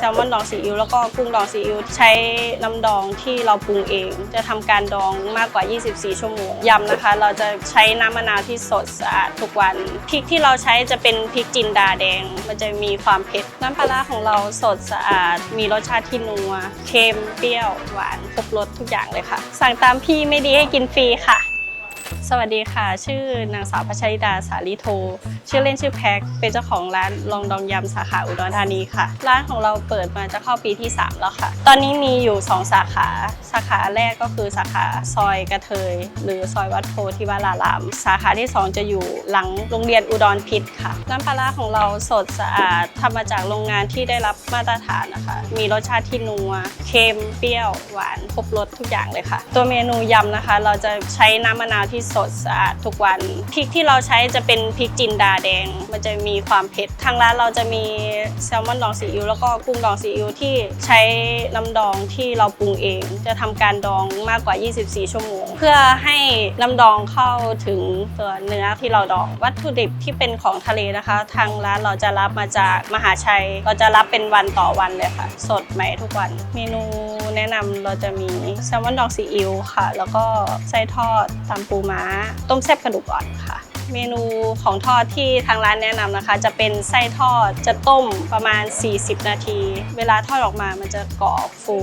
แซลมอนดองซีอิ๊วแล้วก็กุ้งดองซีอิ๊วใช้น้ำดองที่เราปรุงเอง จะทำการดองมากกว่า 24 ชั่วโมงยำนะคะ เราจะใช้น้ำมะนาวที่สดสะอาดทุกวันพริกที่เราใช้จะเป็นพริกจินดาแดง มันจะมีความเผ็ดน้ำปลาร้าของเราสดสะอาด มีรสชาติที่นัวเค็มเปรี้ยวหวานครบรสทุกอย่างเลยค่ะ สั่งตามพี่ไม่ดีให้กินฟรีค่ะ สวัสดีค่ะ ชื่อนางสาวพัชริดาสาลีโท ชื่อเล่นชื่อแพ็คเป็นเจ้าของร้านลองดองยำสาขาอุดรธานีค่ะ ร้านของเราเปิดมาจะเข้าปีที่ 3 แล้วค่ะ ตอนนี้มีอยู่ 2 สาขา สาขาแรกก็คือสาขาซอยกระเทย หรือซอยวัดโพธิวาราราม สาขาที่ 2 จะอยู่หลังโรงเรียนอุดรพิษค่ะ น้ำปลาร้าของเราสดสะอาดทำมาจากโรงงานที่ได้รับมาตรฐานนะคะ มีรสชาติที่นัวเค็มเปรี้ยวหวานครบรสทุกอย่างเลยค่ะ ตัวเมนูยำนะคะ เราจะใช้น้ำมะนาวที่สดสะอาดทุกวันพริกที่เราใช้จะเป็นพริกจินดาแดง มันจะมีความเผ็ดทางร้านเราจะมีแซลมอนดองซีอิ๊วแล้วก็กุ้งดองซีอิ๊วที่ใช้น้ำดองที่เราปรุงเอง จะทำการดองมากกว่า 24 ชั่วโมง เพื่อให้น้ำดองเข้าถึงตัวเนื้อที่เราดอง วัตถุดิบที่เป็นของทะเลนะคะ ทางร้านเราจะรับมาจากมหาชัย เราจะรับเป็นวันต่อวันเลยค่ะ สดใหม่ทุกวัน เมนูแนะนำเราจะมีแซลมอนดองซีอิ๊วค่ะ แล้วก็ไส้ทอดตำปูมาต้มแซ่บกระดูกอ่อนค่ะ เมนูของทอดที่ทางร้านแนะนำนะคะ จะเป็นไส้ทอดจะต้มประมาณ 40 นาที เวลาทอดออกมามันจะกรอบฟู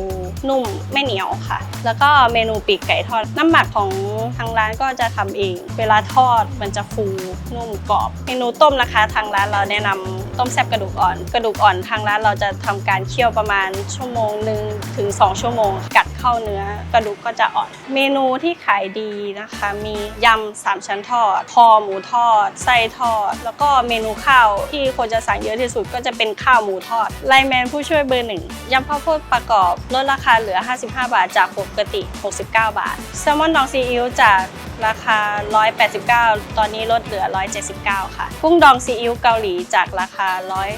นุ่มไม่เหนียวค่ะ แล้วก็เมนูปีกไก่ทอดน้ำหมักของทางร้านก็จะทำเอง เวลาทอดมันจะฟูนุ่มกรอบ เมนูต้มนะคะ ทางร้านเราแนะนำ ต้มแซ่บกระดูกอ่อน กระดูกอ่อนทางร้านเราจะทำการเคี่ยวประมาณชั่วโมงหนึ่งถึง 2 ชั่วโมง กัดเข้าเนื้อ กระดูกก็จะอ่อน เมนูที่ขายดีนะคะ มียำสามชั้นทอดคอหมูทอดไส้ทอด แล้วก็เมนูข้าวที่คนจะสั่งเยอะที่สุดก็จะเป็นข้าวหมูทอดไลแมนผู้ช่วยเบอร์หนึ่งยำข้าวโพดประกอบลดราคาเหลือ 55 บาทจากปกติ 69 บาทแซลมอนดองซีอิ๊วจาก ราคา 189 ตอนนี้ลดเหลือ 179 ค่ะ กุ้งดองซีอิ๊วเกาหลีจากราคา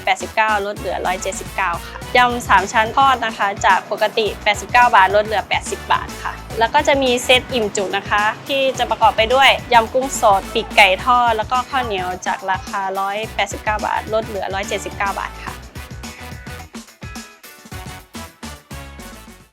189 ลดเหลือ 179 ค่ะยำสามชั้นทอดนะคะ จากปกติ 89 บาท ลดเหลือ 80 บาทค่ะ แล้วก็จะมีเซตอิ่มจุนะคะ ที่จะประกอบไปด้วยยำกุ้งสดปีกไก่ทอด แล้วก็ข้าวเหนียวจากราคา 189 บาท ลดเหลือ 179 บาทค่ะ